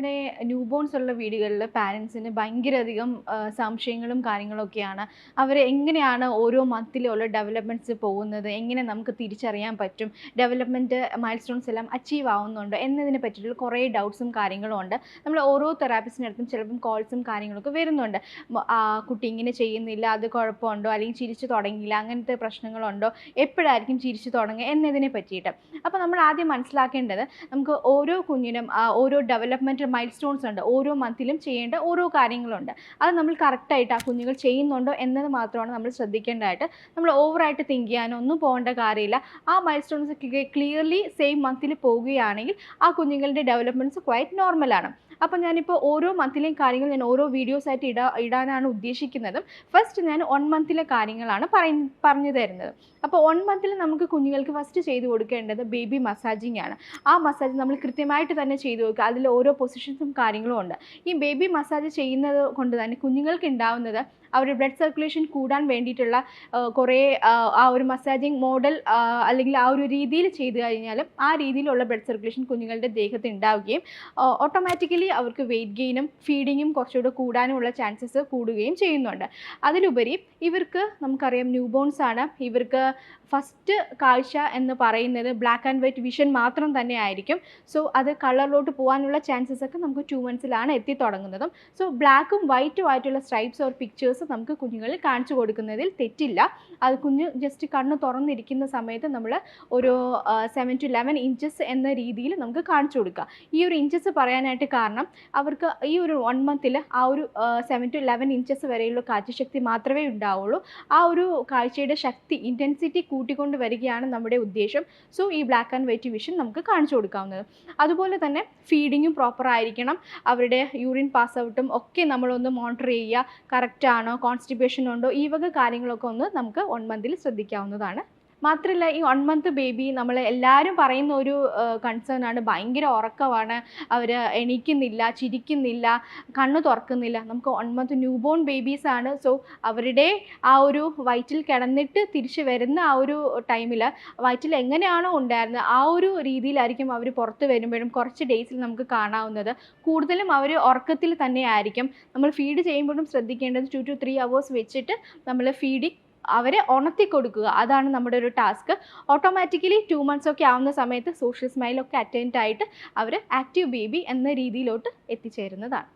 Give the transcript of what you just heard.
നമ്മുടെ new bones ഉള്ള വീടുകളിൽ പാരൻസിന് ഭയങ്കരധികം സംശയങ്ങളും കാര്യങ്ങളൊക്കെയാണ് അവർ എങ്ങനെയാണ് ഓരോ മന്തിലുള്ള ഡെവലപ്മെന്റ്സ് പോകുന്നത്? എങ്ങനെ നമുക്ക് തിരിച്ചറിയാൻ പറ്റും? ഡെവലപ്മെന്റ് മൈൽ സ്റ്റോൺസ് എല്ലാം അച്ചീവ് ആവുന്നുണ്ടോ? എന്നതിനെ പറ്റിയിട്ടുള്ള കുറേ ഡൗട്ട്സും കാര്യങ്ങളും ഉണ്ട്. നമ്മൾ ഓരോ തെറാപ്പിസ്റ്റിനടുത്തും ചിലപ്പം കോൾസും കാര്യങ്ങളൊക്കെ വരുന്നുണ്ട്. കുട്ടി ഇങ്ങനെ ചെയ്യുന്നില്ല അത് കുഴപ്പമുണ്ടോ? അല്ലെങ്കിൽ ചിരിച്ചു തുടങ്ങിയില്ല അങ്ങനത്തെ പ്രശ്നങ്ങളുണ്ടോ? എപ്പോഴായിരിക്കും ചിരിച്ചു തുടങ്ങുക എന്നതിനെ പറ്റിയിട്ട്. അപ്പോൾ നമ്മൾ ആദ്യം മനസ്സിലാക്കേണ്ടത് നമുക്ക് ഓരോ കുഞ്ഞിനും ഓരോ ഡെവലപ്മെന്റ് മൈൽ സ്റ്റോൺസ് ഉണ്ട്. ഓരോ മന്തിലും ചെയ്യേണ്ട ഓരോ കാര്യങ്ങളുണ്ട്. അത് നമ്മൾ കറക്റ്റായിട്ട് ആ കുഞ്ഞുങ്ങൾ ചെയ്യുന്നുണ്ടോ എന്നത് മാത്രമാണ് നമ്മൾ ശ്രദ്ധിക്കേണ്ടതായിട്ട്. നമ്മൾ ഓവറായിട്ട് തിങ്ക് ചെയ്യാനോ ഒന്നും പോകേണ്ട കാര്യമില്ല. ആ മൈൽ സ്റ്റോൺസ് ക്ലിയർലി സെയിം മന്തിൽ പോവുകയാണെങ്കിൽ ആ കുഞ്ഞുങ്ങളുടെ ഡെവലപ്മെന്റ്സ് ക്വൈറ്റ് നോർമലാണ് അപ്പോൾ ഞാനിപ്പോൾ ഓരോ മന്തിലെയും കാര്യങ്ങൾ ഞാൻ ഓരോ വീഡിയോസ് ആയിട്ട് ഇടാ ഇടാനാണ് ഉദ്ദേശിക്കുന്നത്. ഫസ്റ്റ് ഞാൻ വൺ മന്തിലെ കാര്യങ്ങളാണ് പറയ പറഞ്ഞു തരുന്നത്. അപ്പോൾ വൺ മന്തിൽ നമുക്ക് കുഞ്ഞുങ്ങൾക്ക് ഫസ്റ്റ് ചെയ്ത് കൊടുക്കേണ്ടത് ബേബി മസാജിങ് ആണ്. ആ മസാജ് നമ്മൾ കൃത്യമായിട്ട് തന്നെ ചെയ്തു കൊടുക്കുക. അതിൽ ഓരോ പൊസിഷൻസും കാര്യങ്ങളും ഉണ്ട്. ഈ ബേബി മസാജ് ചെയ്യുന്നത് കൊണ്ട് തന്നെ കുഞ്ഞുങ്ങൾക്ക് ഉണ്ടാവുന്നത് അവരുടെ ബ്ലഡ് സർക്കുലേഷൻ കൂടാൻ വേണ്ടിയിട്ടുള്ള കുറേ ആ, ഒരു മസാജിങ് മോഡൽ അല്ലെങ്കിൽ ആ ഒരു രീതിയിൽ ചെയ്തു കഴിഞ്ഞാലും ആ രീതിയിലുള്ള ബ്ലഡ് സർക്കുലേഷൻ കുഞ്ഞുങ്ങളുടെ ദേഹത്ത് ഉണ്ടാവുകയും ഓട്ടോമാറ്റിക്കലി അവർക്ക് വെയിറ്റ് ഗെയിനും ഫീഡിങ്ങും കുറച്ചുകൂടെ കൂടാനുമുള്ള ചാൻസസ് കൂടുകയും ചെയ്യുന്നുണ്ട്. അതിലുപരി ഇവർക്ക് നമുക്കറിയാം ന്യൂ ബോൺസ് ആണ്. ഇവർക്ക് ഫസ്റ്റ് കാഴ്ച എന്ന് പറയുന്നത് ബ്ലാക്ക് ആൻഡ് വൈറ്റ് വിഷൻ മാത്രം തന്നെ ആയിരിക്കും. സോ അത് കളറിലോട്ട് പോകാനുള്ള ചാൻസസ് ഒക്കെ നമുക്ക് ടു മന്ത്സിലാണ് എത്തി തുടങ്ങുന്നതും. സോ ബ്ലാക്കും വൈറ്റും ആയിട്ടുള്ള സ്ട്രൈപ്സ് ഓർ പിക്ചേഴ്സ് നമുക്ക് കുഞ്ഞുങ്ങളിൽ കാണിച്ചു കൊടുക്കുന്നതിൽ തെറ്റില്ല. അത് കുഞ്ഞ് ജസ്റ്റ് കണ്ണ് തുറന്നിരിക്കുന്ന സമയത്ത് നമ്മൾ ഒരു സെവൻ ടു ലെവൻ ഇഞ്ചസ് എന്ന രീതിയിൽ നമുക്ക് കാണിച്ചു കൊടുക്കുക ഈ ഒരു ഇഞ്ചസ് പറയാനായിട്ട് കാരണം അവർക്ക് ഈ ഒരു വൺ മന്തിൽ ആ ഒരു സെവൻ ടു ലെവൻ ഇഞ്ചസ് വരെയുള്ള കാഴ്ചശക്തി മാത്രമേ ഉണ്ടാവുള്ളൂ. ആ ഒരു കാഴ്ചയുടെ ശക്തി ഇന്റൻസിറ്റി കൂട്ടിക്കൊണ്ട് വരികയാണ് നമ്മുടെ ഉദ്ദേശം. സോ ഈ ബ്ലാക്ക് ആൻഡ് വൈറ്റ് വിഷൻ നമുക്ക് കാണിച്ചു കൊടുക്കാവുന്നത്. അതുപോലെ തന്നെ ഫീഡിങ്ങും പ്രോപ്പർ ആയിരിക്കണം. അവരുടെ യൂറിൻ പാസ് ഔട്ടും ഒക്കെ നമ്മളൊന്ന് മോണിറ്റർ ചെയ്യുക. കറക്റ്റാണ് കോൺസ്റ്റിപ്പേഷൻ ഉണ്ടോ ഈ വക കാര്യങ്ങളൊക്കെ ഒന്ന് നമുക്ക് വൺ മന്തിൽ ശ്രദ്ധിക്കാവുന്നതാണ്. മാത്രമല്ല ഈ വൺ മന്ത് ബേബി നമ്മൾ എല്ലാവരും പറയുന്ന ഒരു കൺസേൺ ആണ്. ഭയങ്കര ഉറക്കമാണ്. അവർ എണീക്കുന്നില്ല ചിരിക്കുന്നില്ല കണ്ണ് തുറക്കുന്നില്ല. നമുക്ക് one month new born babies ആണ്. സോ അവരുടെ ആ ഒരു വയറ്റിൽ കിടന്നിട്ട് തിരിച്ച് വരുന്ന ആ ഒരു ടൈമിൽ വയറ്റിൽ എങ്ങനെയാണോ ഉണ്ടായിരുന്നത് ആ ഒരു രീതിയിലായിരിക്കും അവർ പുറത്ത് വരുമ്പോഴും കുറച്ച് ഡേയ്സിൽ നമുക്ക് കാണാവുന്നത്. കൂടുതലും അവർ ഉറക്കത്തിൽ തന്നെ ആയിരിക്കും. നമ്മൾ ഫീഡ് ചെയ്യുമ്പോഴും ശ്രദ്ധിക്കേണ്ടത് ടു ടു ത്രീ അവേഴ്സ് വെച്ചിട്ട് നമ്മൾ ഫീഡിങ് അവരെ ഉണർത്തി കൊടുക്കുക. അതാണ് നമ്മുടെ ഒരു ടാസ്ക് ഓട്ടോമാറ്റിക്കലി ടു മന്ത്സ് ഒക്കെ ആവുന്ന സമയത്ത് സോഷ്യൽ സ്മൈലൊക്കെ അറ്റൻഡ് ആയിട്ട് അവർ ആക്റ്റീവ് ബേബി എന്ന രീതിയിലോട്ട് എത്തിച്ചേരുന്നതാണ്.